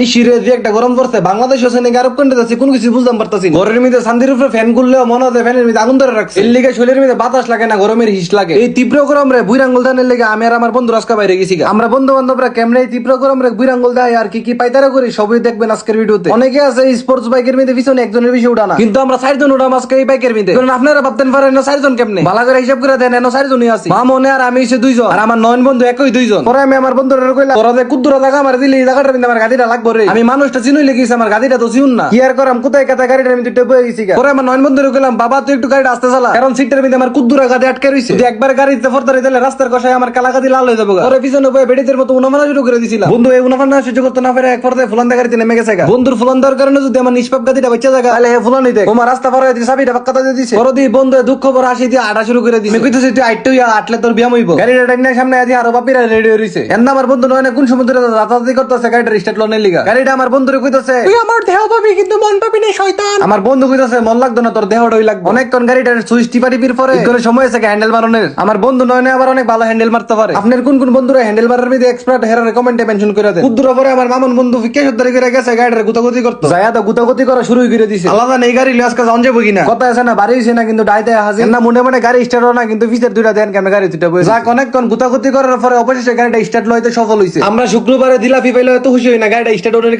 এই শিরে যে একটা গরম পড়ছে বাংলাদেশ হচ্ছে নাকি আরব কান্ট্রি আছে কোনো কিছু বুঝতাম পারতাছি ঘরের মধ্যে শান্তির উপরে ফ্যান খুললেও মনে হয় ফ্যানের মধ্যে আগুন ধরে রাখছে। এর লিগে শরীরের মধ্যে বাতাস লাগে না গরমের হিস লাগে। এই তীব্র গরম রে বুইরাঙ্গুল দানের লেগে আমি আর আমার বন্ধু রাস্কা বাইরে গেছি আমরা বন্ধু বান্ধবরা কেমনে এই তীব্র গরম রে বুইরাঙ্গুল দেয় আর কি কি পাইতারা করি সবই দেখবেন আজকের ভিডিওতে। অনেকে আছে স্পোর্টস বাইকের মধ্যে পিছনে একজনের বেশি উঠানা কিন্তু আমরা চারজন উঠাম আজকে এই বাইকের মধ্যে। কারণ আপনারা ভাবতেন পারেন না চারজন কেমনে। ভালো করে হিসাব করে দেন এনো চারজনই আছি। মা মনে আর আমি হচ্ছে দুইজন। আর আমার নয়ন বন্ধু একই দুইজন। পরে আমি আমার বন্ধুরা কইলাম তোরা যে কুদ্দুরা জায়গা আমার দিলি এই জায়গাটার মধ্যে আমার গাড়িটা লাগবে। রে আমি মানুষটা চিনুই লেগেছি আমার গাড়িটা তো চিনুন না। কি আর করাম? কোথায় কোথায় গাড়িটা আমি দুটো বয়ে গেছি গা। পরে আমার নয়ন বন্ধুরে কইলাম বাবা তুই একটু গাড়িটা আসতে চালা। কারণ সিটের মধ্যে আমার কুদ্দুরা গাড়ি আটকে রইছে। যদি একবার গাড়িতে ফরতারে দিলে রাস্তার কষায় আমার কালা গাড়ি লাল হয়ে যাব গা। পরে পিছনে বয়ে বেডিদের মতো উনামানা শুরু করে দিছিলাম। বন্ধু এই উনামানা সহ্য করতে না পারে এক পর্যায়ে ফুলান্দা গাড়িতে নেমে গেছে গা। বন্ধুর ফুলান্দার কারণে যদি আমার নিষ্পাপ গাড়িটা বাচ্চা জায়গা তাহলে হে ফুলানি দেখ। তোমার রাস্তা পার হয়ে দিছে চাবিটা পাক্কাটা দিয়ে দিছে। পরে দিয়ে বন্ধু দুঃখ খবর হাসি দিয়ে আটা শুরু করে দিছে। আমি কইতেছি তুই আইট্টু ইয়া আটলে তোর বিয়াম হইব। গাড়িটা সামনে আদি আরও বাপিরা রেডি হইছে এন্ড আমার বন্ধু নয় না কোন সমুদ্রে রাতারাতি করতেছে গাড়িটা স্টার্ট লোনের লিগা গাড়িটা আমার বন্ধুরে কইতেছে। তুই আমার দেহ পাবি কিন্তু মন পাবি না শয়তান। আমার বন্ধু কইতেছে মন লাগতো না তোর দেহটাই লাগবে। অনেকক্ষণ গাড়িটার সুইচ টিপা টিপির পরে। কোনো সময় আছে হ্যান্ডেল মারনের? আমার বন্ধু নয় না আবার অনেক ভালো হ্যান্ডেল মারতে পারে। আপনার কোন কোন বন্ধুরা হ্যান্ডেল মারার মধ্যে এক্সপার্ট হেরার কমেন্টে মেনশন করে দেন। উদ্দুরা পরে আমার মামন বন্ধু ফিকে সত্তরি করে গেছে গাড়িটার গুতাগুতি করতো। যায়া তো গুতাগুতি করা শুরু করে দিছে। আলাদা নেই গাড়ি লিয়াস কাজ অঞ্জে বগি না কথা আছে না বাড়ি হইছে না কিন্তু ডাইতে হাসি না মনে মনে গাড়ি স্টার্ট না কিন্তু পিছের দুইটা দেন কেন গাড়ি দুইটা বসে যাক অনেকক্ষণ গুতাগুতি করার পরে অবশেষে গাড়িটা স্টার্ট লইতে সফল হইছে। আমরা শুক্রবারে দিলাফি পাইলে এত খুশি হই না গাড়িটা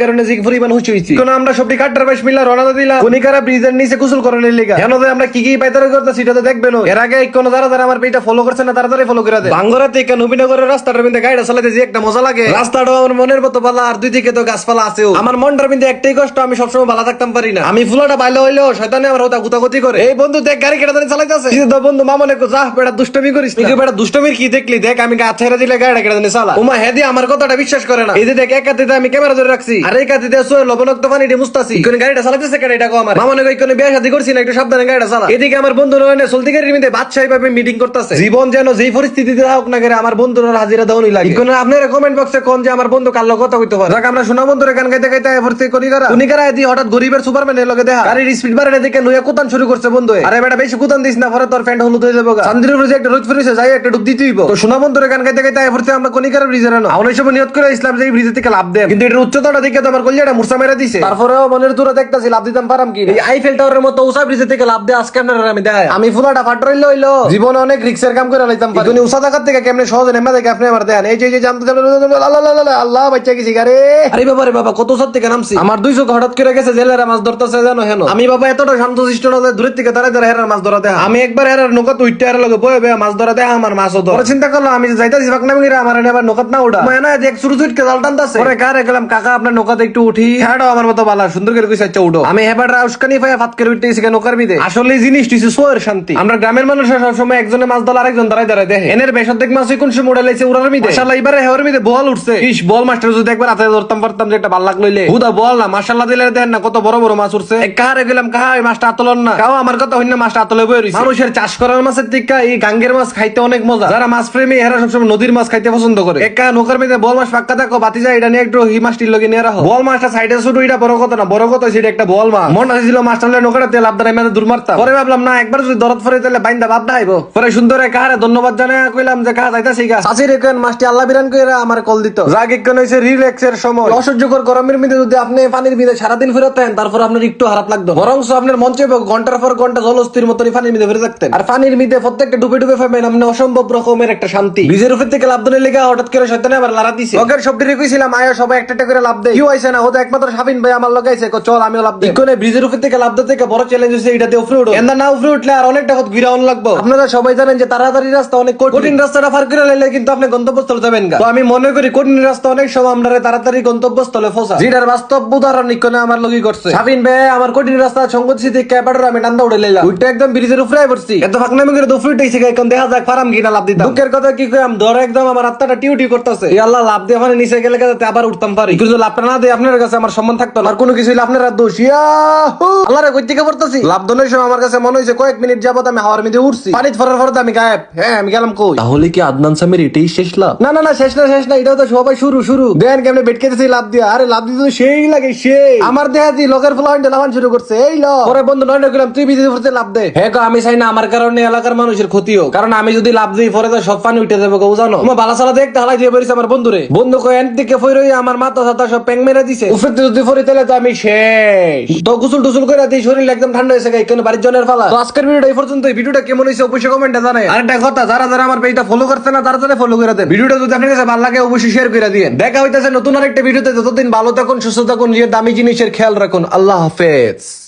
কারণে পরিমাণ আমরা সবটি কাটার মিলা রওনা দিলাম। ব্রিজের নিচে লিগা? কেন আমরা কি কি তো দেখবেন এর আগে কোন যারা যারা আমার ফলো করছে না ফলো করে দেয়। বাঙ্গরা থেকে নবীনগরের রাস্তাটার মধ্যে গাড়িটা চালাতে যে একটা মজা লাগে। রাস্তাটা আমার মনের মতো আর দুই দিকে তো গাছপালা আমার মনটার মধ্যে একটাই কষ্ট, আমি সবসময় ভালো থাকতাম পারি না। আমি ফুলাটা বাইলে হইলেও শয়তানে আমার হতা গুতাগুতি করে। এই বন্ধু দেখ, গাড়ি কেটে চালাইতেছে। বন্ধু মামনে যা বেটা দুষ্টমি করিস না। বেটা দুষ্টমির কি দেখলি? দেখ, আমি গা ছেড়ে দিলে গাড়িটা কেটে চালা। উমা, হেদি, আমার কথাটা বিশ্বাস করে না। এই যে দেখ, এক হাতে আমি ক্যামেরা ধরে রাখছি আর এই দিয়ে লবণাক্ত পানি দিয়ে মুস্তাছি কোন গাড়িটা চালাতেছে কেন এটা আমার? মামনে কই কোন বিয়ে শাদী করছি না একটু সাবধানে গাড়িটা চালা। এদিকে আমার বন্ধু নয় চলতি গাড়ির মধ্যে বাদশাহী ভাবে মিটিং করতেছে। জীবন যেন যেই পরিস্থিতিতে হোক না করে আমার বন্ধুর হাজিরা দেওয়ানি লাগে। কোন আপনারা কমেন্ট বক্সে কোন যে আমার বন্ধু কাল কথা কইতে পারে? যাক আমরা শোনা বন্ধুরে গান গাইতে গাইতে ভর্তি করি করা উনি করা এদি? হঠাৎ গরিবের সুপারম্যানের লগে দেখা। গাড়ির স্পিড বাড়ানোর দিকে নুয়া কুতান শুরু করছে বন্ধু আরে বেটা বেশি কুতান দিস না পরে তোর ফ্যান্ড হলুদ হয়ে যাবে চান্দির উপরে একটা রোদ ফিরেছে যাই একটা ডুব দিতে হইব। তো শোনা বন্ধুরে গান গাইতে গাইতে ভর্তি আমরা কনিকার ব্রিজে রানো? আমরা সব নিয়ত করে ইসলাম যে ব্রিজের থেকে লাভ দেব কিন্তু এটার দেখে তো আমার কলিজাটা মুরসা মেরে দিছে। তারপরেও মনের দূরে দেখতাছি লাভ দিতাম পারাম কি এই আইফেল টাওয়ারের মতো উষা ব্রিজের থেকে লাভ দেয় আজকে আপনারা আমি দেখাই আমি ফুলাটা ফাট রইল হইল। জীবনে অনেক রিক্সের কাম করে লাইতাম পারি। তুমি জায়গা থেকে কেমনে সহজে নেমে দেখে আপনি আমার দেন এই যে যে জানতে আল্লাহ আল্লাহ বাচ্চা গেছি গারে আরে বাবা রে বাবা কত সত্যি থেকে নামছি? আমার দুই চোখ হঠাৎ করে গেছে জেলেরা মাছ ধরতেছে জানো হেন? আমি বাবা এতটা শান্ত শিষ্ট না দূরের থেকে তারা তারা হেরার মাছ ধরা দেখা আমি একবার হেরার নৌকাত উঠতে হেরার লগে বয়ে বয়ে মাছ ধরা দেখা আমার মাছও ধরে। চিন্তা করলাম আমি যাইতাছি বাক নামি আমার এবার নৌকাত না উঠা। মানে দেখ শুরু সুইটকে জাল টানতাছে। পরে কারে গেলাম কাকা আপনার নৌকাতে একটু উঠি। হ্যাঁ আমার মতো বালা। সুন্দর করে কইছে আচ্ছা উঠো। আমি হেবার উস্কানি পাই ফাত করে উঠতে গেছি নৌকার বিদে? আসলে জিনিস টিসু সোয়ের শান্তি। আমরা গ্রামের মানুষের সবসময় একজনে মাছ ধরা আরেকজন দাঁড়ায় দাঁড়ায় দেখে। এনের বেশ অর্ধেক মাছ কোন সময় উড়াইছে উড়ার মিদে মাশাআল্লাহ এবারে হেওয়ার মিদে বল উঠছে। ইস বল মাস্টার যদি একবার হাতে ধরতাম পারতাম যে একটা বাল্লাক লইলে হুদা বল না মাশাআল্লাহ দিলে দেন না কত বড় বড় মাছ উঠছে। এক কাহারে গেলাম কাহা এই মাছটা আতলন না। কাও আমার কথা হইনা মাছটা আতলে বই রইছে। মানুষের চাষ করার মাছের টিকা এই গাঙ্গের মাছ খাইতে অনেক মজা। যারা মাছ প্রেমী এরা সবসময় নদীর মাছ খাইতে পছন্দ করে। এক একা নৌকার মধ্যে বল মাছ পাক্কা দেখো বাতি যায় এটা নিয়ে একটু হি মাছটির লগে নিয়ে রাখো। বল মাছটা সাইডে এটা বড় কথা না বড় কথা সেটা একটা বল মাছ। মন আসছিল মাছটা হলে নৌকাটা তেল আপনার আমি দূর মারতাম। পরে ভাবলাম না একবার যদি দরদ ফরে তাহলে বাইন্দা বাদ আইবো। পরে সুন্দর কাহারে ধন্যবাদ কইলাম যে কাহা যাইতাছি গা। চাচির কেন মাছটি আল্লাহ বিরান কইরা আমার কল দিত। রাগ রিল্যাক্সের সময়। অসহ্যকর গরমের মধ্যে যদি আপনি পানির মধ্যে সারাদিন ফেরত থাকেন তারপর আপনার একটু খারাপ লাগতো বরং আপনার মন চাইবে ঘণ্টার পর ঘণ্টা জলস্থির মতো পানির মধ্যে ফেরে থাকতেন। আর পানির মধ্যে প্রত্যেকটা ডুবে ডুবে ফেবেন আপনি অসম্ভব রকমের একটা শান্তি। বীজের উপর থেকে লাভ দিলে লেগে হঠাৎ করে শয়তানে আবার লারা দিছে। কইছিলাম আয়া সবাই একটা করে লাভ দেয় কেউ আইছে না ওদের একমাত্র শাফিন ভাই আমার লগাইছে কো চল আমিও লাভ দেই। কোনে ব্রিজের উপর থেকে লাভ দিতে থেকে বড় চ্যালেঞ্জ হইছে এটাতে উপরে উঠো। এন্দা না উপরে উঠলে আর অনেকটা কত ঘিরাউন লাগবে। আপনারা সবাই জানেন যে তাড়াতাড়ি রাস্তা অনেক কঠিন। রাস্তাটা পার করে লাইলে কিন্তু আপনি গন্তব্যস্থলে যাবেন গা। তো আমি মনে করি কঠিন রাস্তা অনেক সময় আমরা তাড়াতাড়ি গন্তব্যস্থলে ফসা। যেটার বাস্তব উদাহরণ নিকনে আমার লগি করছে শাফিন ভাই আমার কঠিন রাস্তা সঙ্গত স্মৃতি ক্যাপাডর আমি টান্দা উঠে লাইলাম। উঠতে একদম ব্রিজের উপরে পড়ছি। এত ফাঁকনামি করে দুপুরে উঠেছি এখন দেখা যাক ফারাম কিনা লাভ দিতাম। দুঃখের কথা কি কইম ধরে একদম আমার আত্মাটা টিউটি করতেছে। আল্লাহ লাভ দিয়ে ওখানে নিচে গেলে যাতে আবার উঠতাম পারি। কিন্তু না দিয়ে আপনার কাছে আমার সম্মান থাকতো না। আর কোনো কিছু হইলে আপনারা দোষ। ইয়াহু! আল্লাহ রে কই থেকে পড়তাছি? লাভ দনের সময় আমার কাছে মনে হইছে কয়েক মিনিট যাবত আমি হাওয়ার মধ্যে উঠছি। পানিত ফরার ফরাতে আমি গায়েব। হ্যাঁ আমি গেলাম কই? তাহলে কি আদনান সামির এটাই শেষ লাভ? না না না শেষ না শেষ না এটাও তো সবাই শুরু শুরু। দেন কেমনে বেট খেতেছি লাভ দিয়া। আরে লাভ দিতে তো সেই লাগে সেই। আমার দেহা দি ফ্লাওয়ার লাভান শুরু করছে এই ল। পরে বন্ধু নয় না করলাম তুই বিজি ফুরতে লাভ দে। হ্যাঁ আমি চাই না আমার কারণে এলাকার মানুষের ক্ষতি হোক। কারণ আমি যদি লাভ দিই পরে তো সব পানি উঠে যাবে গো জানো। বালা সালা দেখতে হালাই দিয়ে বেরিয়েছে আমার বন্ধুরে। বন্ধু কয় এন দিকে ফই রই আমার মাথা সাথা সব প্যাং মেরা দিছে। উফরতে যদি ফরি তাহলে তো আমি শেষ। তো গোসল টুসুল করে দিই শরীর একদম ঠান্ডা হয়েছে গাই কেন বাড়ির জনের ফালা তো আজকের ভিডিওটা এই পর্যন্ত ভিডিওটা কেমন হয়েছে অবশ্যই কমেন্টে জানাই আরেকটা কথা যারা যারা আমার পেজটা ফলো করছে না তারা তারা ফলো করে দেন। ভিডিওটা যদি আপনার কাছে ভালো লাগে অবশ্যই শেয়ার করে দিন দেখা হইতেছে নতুন আরেকটা ভিডিওতে। ততদিন ভালো থাকুন সুস্থ থাকুন নিজের দামি জিনিসের খেয়াল রাখুন। আল্লাহ হাফেজ।